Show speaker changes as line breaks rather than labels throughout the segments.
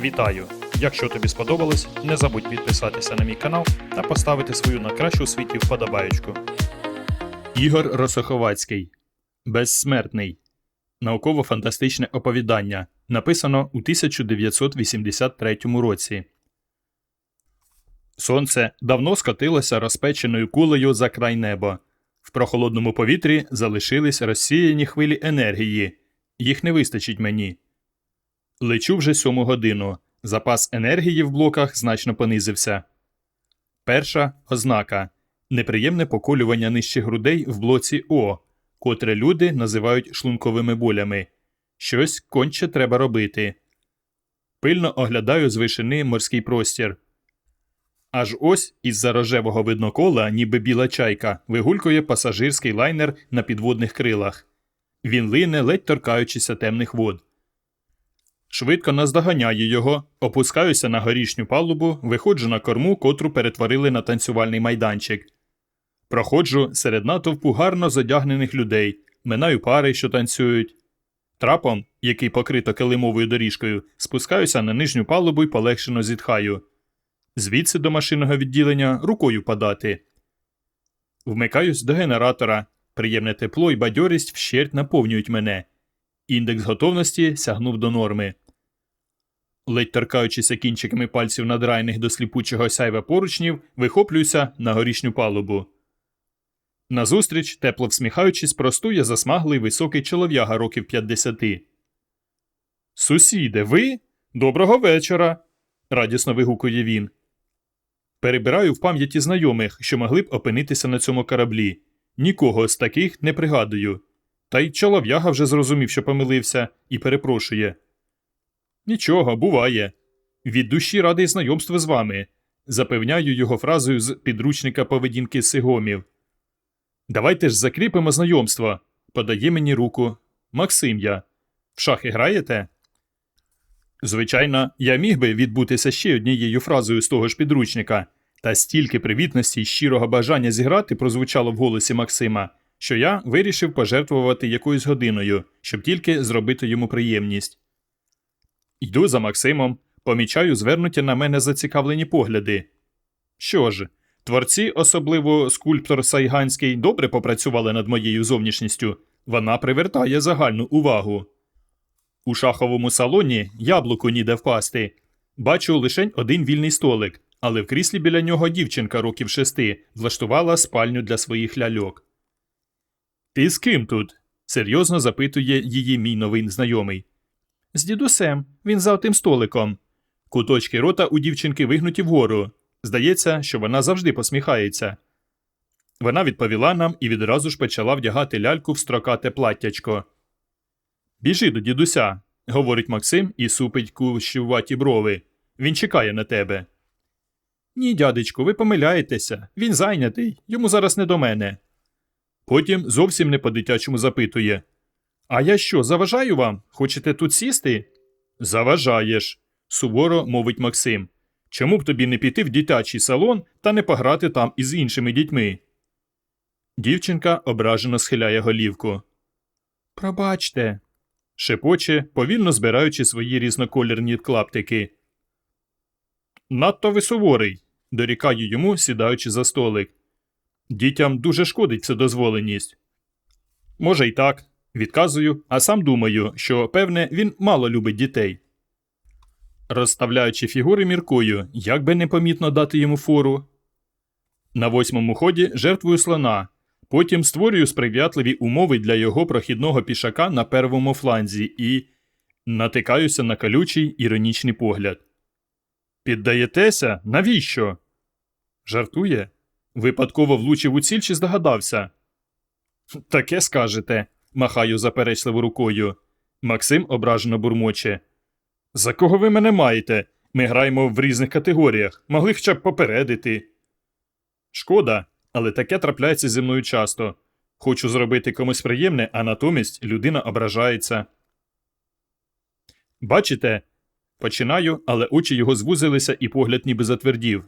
Вітаю! Якщо тобі сподобалось, не забудь підписатися на мій канал та поставити свою на кращу світі вподобаєчку. Ігор Росоховацький Безсмертний. Науково-фантастичне оповідання. Написано у 1983 році. Сонце давно скотилося розпеченою кулею за край неба. В прохолодному повітрі залишились розсіяні хвилі енергії. Їх не вистачить мені. Лечу вже сьому годину. Запас енергії в блоках значно понизився. Перша ознака неприємне поколювання нижче грудей в блоці О, котре люди називають шлунковими болями. Щось конче треба робити. Пильно оглядаю з вишини морський простір. Аж ось із-за рожевого виднокола, ніби біла чайка, вигулькує пасажирський лайнер на підводних крилах. Він лине, ледь торкаючися темних вод. Швидко наздоганяю його, опускаюся на горішню палубу, виходжу на корму, котру перетворили на танцювальний майданчик. Проходжу серед натовпу гарно задягнених людей, минаю пари, що танцюють. Трапом, який покрито килимовою доріжкою, спускаюся на нижню палубу і полегшено зітхаю. Звідси до машинного відділення рукою подати. Вмикаюсь до генератора. Приємне тепло і бадьорість вщерть наповнюють мене. Індекс готовності сягнув до норми. Ледь торкаючися кінчиками пальців надрайних до сліпучого сяйва поручнів, вихоплююся на горішню палубу. Назустріч, тепло всміхаючись, простує засмаглий високий чолов'яга років 50. Сусіде, ви? Доброго вечора. радісно вигукує він. Перебираю в пам'яті знайомих, що могли б опинитися на цьому кораблі. Нікого з таких не пригадую. Та й чолов'яга вже зрозумів, що помилився, і перепрошує. Нічого, буває. Від душі радий знайомству з вами. Запевняю його фразою з підручника поведінки сигомів. Давайте ж закріпимо знайомство. Подає мені руку. Максим я. В шахи граєте? Звичайно, я міг би відбутися ще однією фразою з того ж підручника, та стільки привітності й щирого бажання зіграти прозвучало в голосі Максима, що я вирішив пожертвувати якоюсь годиною, щоб тільки зробити йому приємність. Йду за Максимом, помічаю звернуті на мене зацікавлені погляди. Що ж, творці, особливо скульптор Сайганський, добре попрацювали над моєю зовнішністю, вона привертає загальну увагу. У шаховому салоні яблуку ніде впасти. Бачу лише один вільний столик, але в кріслі біля нього дівчинка років шести влаштувала спальню для своїх ляльок. Ти з ким тут? серйозно запитує її мій новий знайомий. З дідусем, він за отим столиком. Куточки рота у дівчинки вигнуті вгору. Здається, що вона завжди посміхається. Вона відповіла нам і відразу ж почала вдягати ляльку в строкате платтячко. Біжи до дідуся, говорить Максим і супить кущуваті брови. Він чекає на тебе. Ні, дядечку, ви помиляєтеся. Він зайнятий, йому зараз не до мене. Потім зовсім не по-дитячому запитує А я що, заважаю вам? Хочете тут сісти? Заважаєш, суворо мовить Максим. Чому б тобі не піти в дитячий салон та не пограти там із іншими дітьми? Дівчинка ображено схиляє голівку. Пробачте. шепоче, повільно збираючи свої різнокольорні клаптики. Надто ви суворий, дорікаю йому, сідаючи за столик. Дітям дуже шкодить вседозволеність. Може, й так, відказую, а сам думаю, що, певне, він мало любить дітей. Розставляючи фігури міркою, як би непомітно дати йому фору. На восьмому ході жертвую слона, потім створюю сприятливі умови для його прохідного пішака на первому фланзі і натикаюся на колючий іронічний погляд. Піддаєтеся? Навіщо? Жартує? Випадково влучив у ціль чи здогадався? Таке скажете, махаю заперечливо рукою. Максим ображено бурмоче. За кого ви мене маєте? Ми граємо в різних категоріях, могли хоча б попередити. Шкода, але таке трапляється зі мною часто. Хочу зробити комусь приємне, а натомість людина ображається. Бачите? Починаю, але очі його звузилися і погляд ніби затвердів.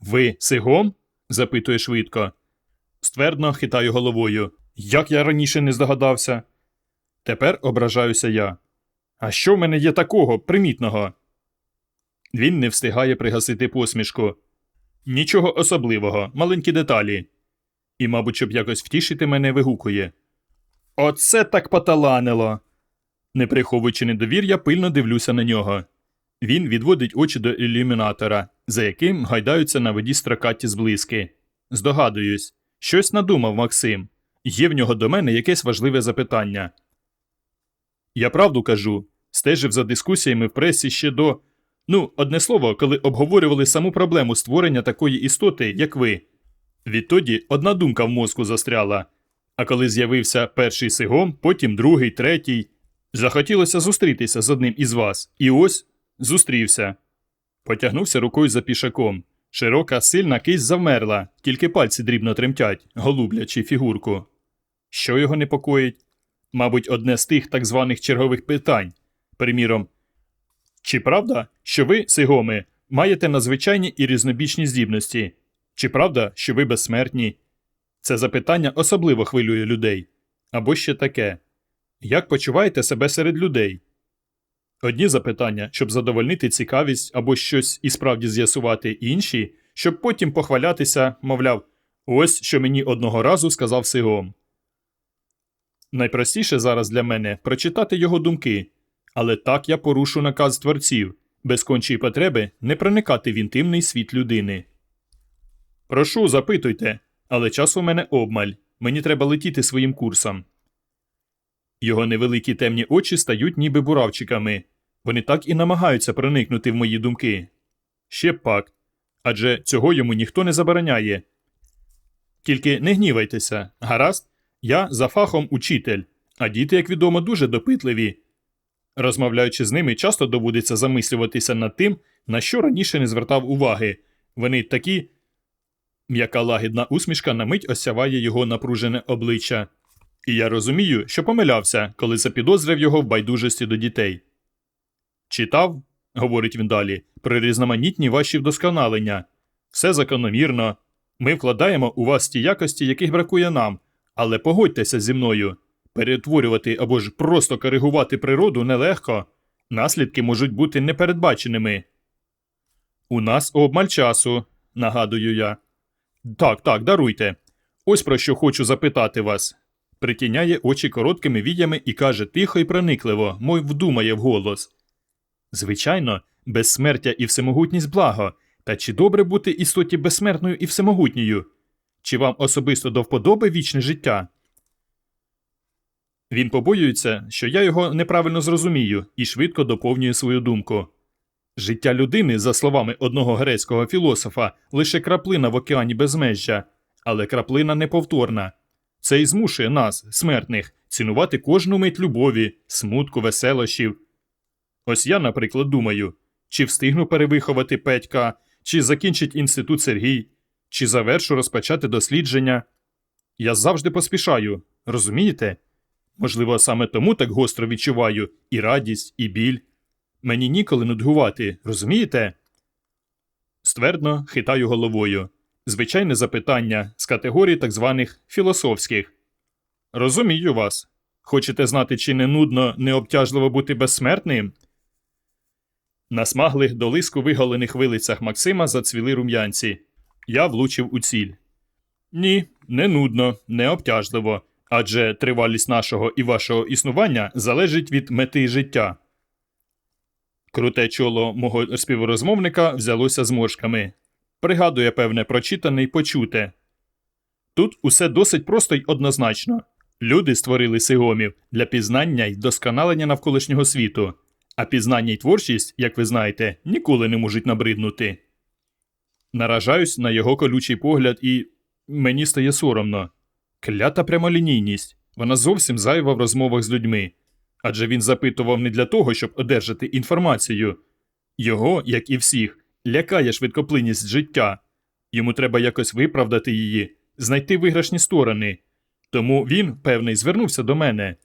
Ви сигом? запитує швидко. Ствердно хитаю головою. Як я раніше не здогадався? Тепер ображаюся я. А що в мене є такого, примітного? Він не встигає пригасити посмішку. Нічого особливого, маленькі деталі. І, мабуть, щоб якось втішити мене, вигукує. Оце так поталанило. Не приховуючи недовір'я, пильно дивлюся на нього. Він відводить очі до ілюмінатора, за яким гайдаються на воді строкаті зблиски. Здогадуюсь, щось надумав Максим. Є в нього до мене якесь важливе запитання. Я правду кажу, стежив за дискусіями в пресі ще до. Ну, одне слово, коли обговорювали саму проблему створення такої істоти, як ви. Відтоді одна думка в мозку застряла. А коли з'явився перший сигом, потім другий, третій, захотілося зустрітися з одним із вас. І ось зустрівся. Потягнувся рукою за пішаком. Широка, сильна кисть завмерла, тільки пальці дрібно тремтять, голублячи фігурку. Що його непокоїть? Мабуть, одне з тих так званих чергових питань. Приміром, чи правда, що ви, сигоми, маєте надзвичайні і різнобічні здібності? Чи правда, що ви безсмертні? Це запитання особливо хвилює людей. Або ще таке Як почуваєте себе серед людей? Одні запитання, щоб задовольнити цікавість або щось і справді з'ясувати, інші, щоб потім похвалятися, мовляв, ось що мені одного разу сказав Сигом. Найпростіше зараз для мене прочитати його думки, але так я порушу наказ творців, без кончої потреби не проникати в інтимний світ людини. Прошу, запитуйте, але час у мене обмаль. Мені треба летіти своїм курсом. Його невеликі темні очі стають ніби буравчиками. Вони так і намагаються проникнути в мої думки. Ще пак. Адже цього йому ніхто не забороняє. Тільки не гнівайтеся, гаразд, я за фахом учитель, а діти, як відомо, дуже допитливі. Розмовляючи з ними, часто доводиться замислюватися над тим, на що раніше не звертав уваги. Вони такі. М'яка лагідна усмішка на мить осяває його напружене обличчя. І я розумію, що помилявся, коли запідозрив його в байдужості до дітей. Читав, говорить він далі, про різноманітні ваші вдосконалення. Все закономірно. Ми вкладаємо у вас ті якості, яких бракує нам, але погодьтеся зі мною. Перетворювати або ж просто коригувати природу нелегко. Наслідки можуть бути непередбаченими. У нас обмаль часу, нагадую я. Так, так, даруйте. Ось про що хочу запитати вас. Притіняє очі короткими віями і каже тихо і проникливо, мой вдумає вголос. Звичайно, безсмертя і всемогутність благо. Та чи добре бути істоті безсмертною і всемогутньою? Чи вам особисто до вподоби вічне життя? Він побоюється, що я його неправильно зрозумію і швидко доповнює свою думку. Життя людини, за словами одного грецького філософа, лише краплина в океані безмежжя, але краплина неповторна. Це й змушує нас, смертних, цінувати кожну мить любові, смутку, веселощів. Ось я, наприклад, думаю, чи встигну перевиховати Петька, чи закінчить інститут Сергій, чи завершу розпочати дослідження. Я завжди поспішаю, розумієте? Можливо, саме тому так гостро відчуваю і радість, і біль. Мені ніколи нудгувати, розумієте? Ствердно хитаю головою. Звичайне запитання з категорії так званих філософських. Розумію вас. Хочете знати, чи не нудно, необтяжливо бути безсмертним? На смаглих до лиску виголених вилицях Максима зацвіли рум'янці. Я влучив у ціль. Ні, не нудно, не обтяжливо, адже тривалість нашого і вашого існування залежить від мети життя. Круте чоло мого співрозмовника взялося зморшками. Пригадує, певне, прочитане й почуте. Тут усе досить просто й однозначно. Люди створили сигомів для пізнання й досконалення навколишнього світу, а пізнання й творчість, як ви знаєте, ніколи не можуть набриднути. Наражаюсь на його колючий погляд, і мені стає соромно. Клята прямолінійність. Вона зовсім зайва в розмовах з людьми. Адже він запитував не для того, щоб одержати інформацію. Його, як і всіх, лякає швидкоплинність життя. Йому треба якось виправдати її, знайти виграшні сторони. Тому він, певний, звернувся до мене.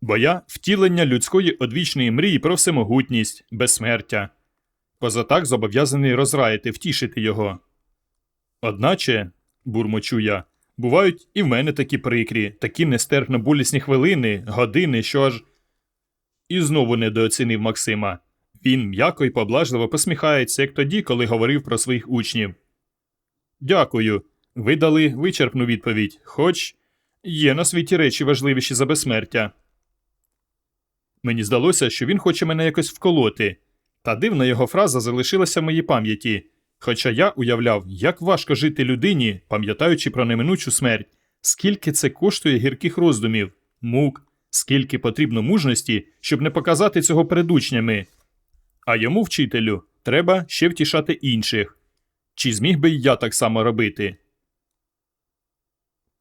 Бо я втілення людської одвічної мрії про всемогутність, безсмертя. Поза так зобов'язаний розраїти, втішити його. Одначе, бурмочу я, бувають і в мене такі прикрі, такі нестерпно болісні хвилини, години, що аж. І знову недооцінив Максима. Він м'яко і поблажливо посміхається, як тоді, коли говорив про своїх учнів. Дякую. Ви дали вичерпну відповідь, хоч є на світі речі важливіші за безсмертя. Мені здалося, що він хоче мене якось вколоти, та дивна його фраза залишилася в моїй пам'яті. Хоча я уявляв, як важко жити людині, пам'ятаючи про неминучу смерть, скільки це коштує гірких роздумів, мук, скільки потрібно мужності, щоб не показати цього перед учнями. А йому, вчителю, треба ще втішати інших. Чи зміг би я так само робити?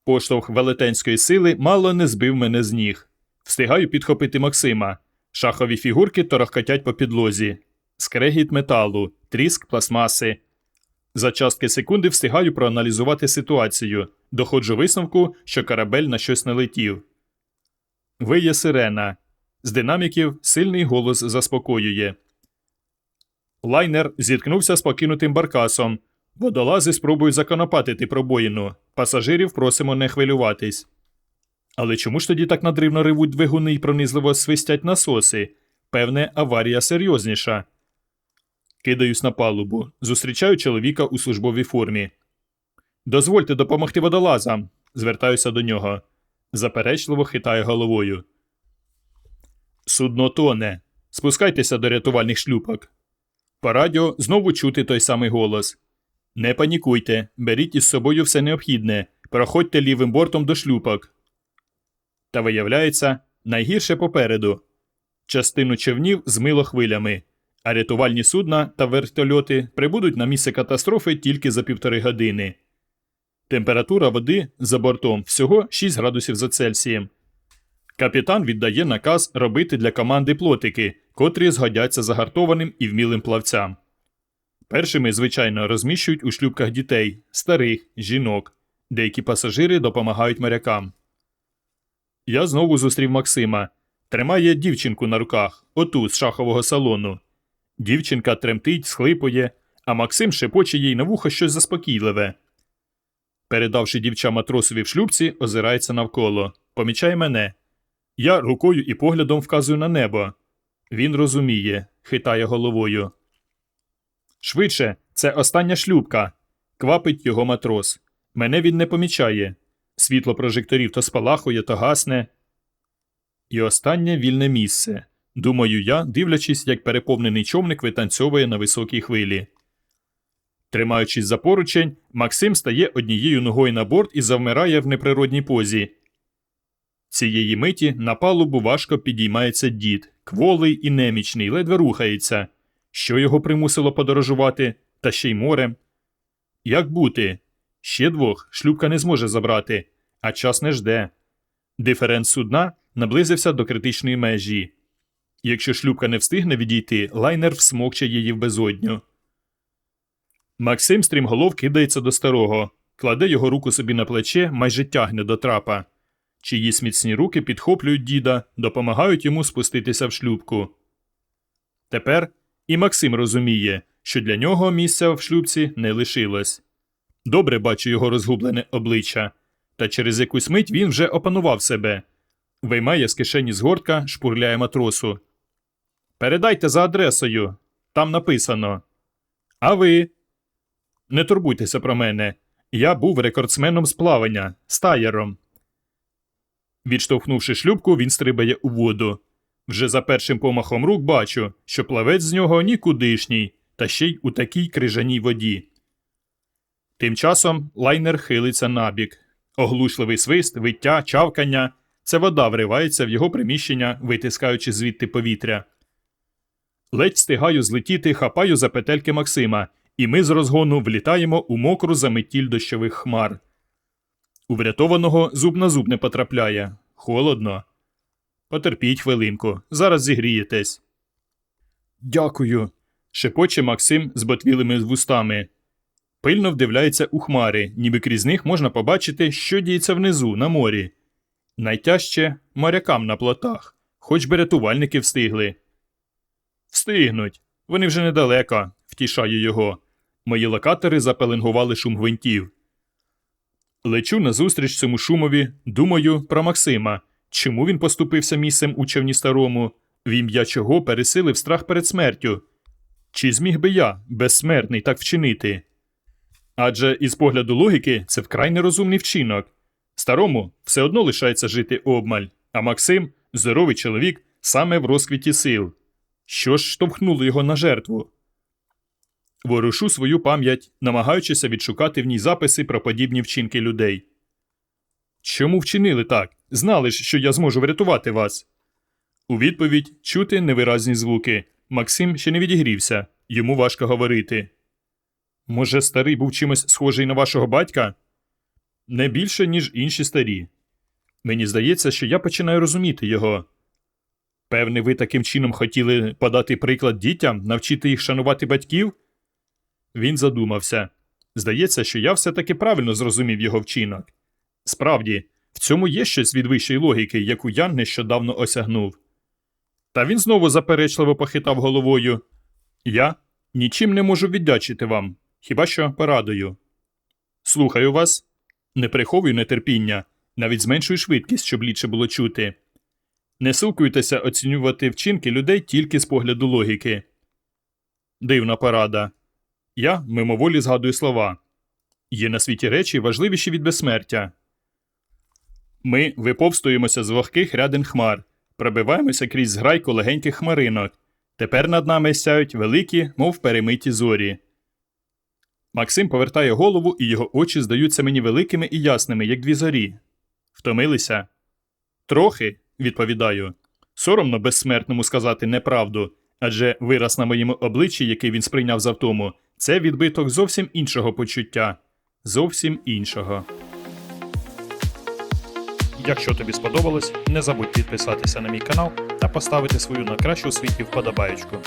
Поштовх велетенської сили мало не збив мене з ніг. Встигаю підхопити Максима. Шахові фігурки торохкотять по підлозі. Скрегіт металу, тріск пластмаси. За частки секунди встигаю проаналізувати ситуацію. Доходжу висновку, що корабель на щось налетів. Виє сирена. З динаміків сильний голос заспокоює. Лайнер зіткнувся з покинутим баркасом. Водолази спробують законопатити пробоїну. Пасажирів просимо не хвилюватись. Але чому ж тоді так надривно ревуть двигуни і пронизливо свистять насоси? Певне, аварія серйозніша. Кидаюсь на палубу. Зустрічаю чоловіка у службовій формі. Дозвольте допомогти водолазам. Звертаюся до нього. Заперечливо хитає головою. Судно тоне. Спускайтеся до рятувальних шлюпок. По радіо знову чути той самий голос. Не панікуйте, беріть із собою все необхідне, проходьте лівим бортом до шлюпок. Та виявляється, найгірше попереду. Частину човнів змило хвилями, а рятувальні судна та вертольоти прибудуть на місце катастрофи тільки за півтори години. Температура води за бортом всього 6 градусів за Цельсієм. Капітан віддає наказ робити для команди плотики, котрі згодяться загартованим і вмілим плавцям. Першими, звичайно, розміщують у шлюбках дітей, старих, жінок. Деякі пасажири допомагають морякам. Я знову зустрів Максима. Тримає дівчинку на руках, оту з шахового салону. Дівчинка тремтить, схлипує, а Максим шепоче їй на вухо щось заспокійливе. Передавши дівча матросові в шлюбці, озирається навколо. Помічає мене. Я рукою і поглядом вказую на небо. Він розуміє, хитає головою. Швидше, це остання шлюбка. Квапить його матрос. Мене він не помічає. Світло прожекторів то спалахує, то гасне. І останнє вільне місце. Думаю я, дивлячись, як переповнений човник витанцьовує на високій хвилі. Тримаючись за поручень, Максим стає однією ногою на борт і завмирає в неприродній позі. Цієї миті на палубу важко підіймається дід, кволий і немічний, ледве рухається. Що його примусило подорожувати, та ще й морем? Як бути? Ще двох шлюбка не зможе забрати, а час не жде. Диференц судна наблизився до критичної межі. Якщо шлюбка не встигне відійти, лайнер всмокче її в безодню. Максим стрімголов кидається до старого, кладе його руку собі на плече, майже тягне до трапа. Чиїсь міцні руки підхоплюють діда, допомагають йому спуститися в шлюбку. Тепер і Максим розуміє, що для нього місця в шлюбці не лишилось. Добре бачу його розгублене обличчя, та через якусь мить він вже опанував себе. Виймає з кишені згортка, шпурляє матросу. Передайте за адресою. Там написано. А ви? Не турбуйтеся про мене. Я був рекордсменом з плавання, стаєром. Відштовхнувши шлюбку, він стрибає у воду. Вже за першим помахом рук бачу, що плавець з нього нікудишній, та ще й у такій крижаній воді. Тим часом лайнер хилиться набік. Оглушливий свист, виття, чавкання. Це вода вривається в його приміщення, витискаючи звідти повітря. Ледь встигаю злетіти, хапаю за петельки Максима, і ми з розгону влітаємо у мокру заметіль дощових хмар. У врятованого зуб на зуб не потрапляє. Холодно. Потерпіть хвилинку, зараз зігрієтесь. Дякую. шепоче Максим з ботвілими вустами. Пильно вдивляється у хмари, ніби крізь них можна побачити, що діється внизу, на морі. Найтяжче морякам на плотах, хоч би рятувальники встигли. Встигнуть. Вони вже недалеко, втішаю його. Мої локатори запеленгували шум гвинтів. Лечу назустріч цьому шумові, думаю про Максима. Чому він поступився місцем у човні старому? в ім'я чого пересилив страх перед смертю. Чи зміг би я, безсмертний, так вчинити? Адже із погляду логіки це вкрай нерозумний вчинок. Старому все одно лишається жити обмаль, а Максим здоровий чоловік саме в розквіті сил. Що ж штовхнуло його на жертву? Ворушу свою пам'ять, намагаючися відшукати в ній записи про подібні вчинки людей. Чому вчинили так? Знали ж, що я зможу врятувати вас. У відповідь чути невиразні звуки. Максим ще не відігрівся, йому важко говорити. Може, старий був чимось схожий на вашого батька? Не більше, ніж інші старі. Мені здається, що я починаю розуміти його. Певне, ви таким чином хотіли подати приклад дітям, навчити їх шанувати батьків? Він задумався. Здається, що я все-таки правильно зрозумів його вчинок. Справді, в цьому є щось від вищої логіки, яку я нещодавно осягнув. Та він знову заперечливо похитав головою. Я нічим не можу віддячити вам, хіба що порадою. Слухаю вас. Не приховую нетерпіння, навіть зменшую швидкість, щоб ліпше було чути. Не силкуйтеся оцінювати вчинки людей тільки з погляду логіки. Дивна порада. Я мимоволі згадую слова. Є на світі речі важливіші від безсмертя. Ми виповстуємося з вогких рядин хмар, пробиваємося крізь зграйку легеньких хмаринок. Тепер над нами сяють великі, мов перемиті зорі. Максим повертає голову, і його очі здаються мені великими і ясними, як дві зорі. Втомилися? Трохи, відповідаю. Соромно безсмертному сказати неправду, адже вираз на моєму обличчі, який він сприйняв за втому, це відбиток зовсім іншого почуття. Зовсім іншого. Якщо тобі сподобалось, не забудь підписатися на мій канал та поставити свою на кращу світі вподобаєчку.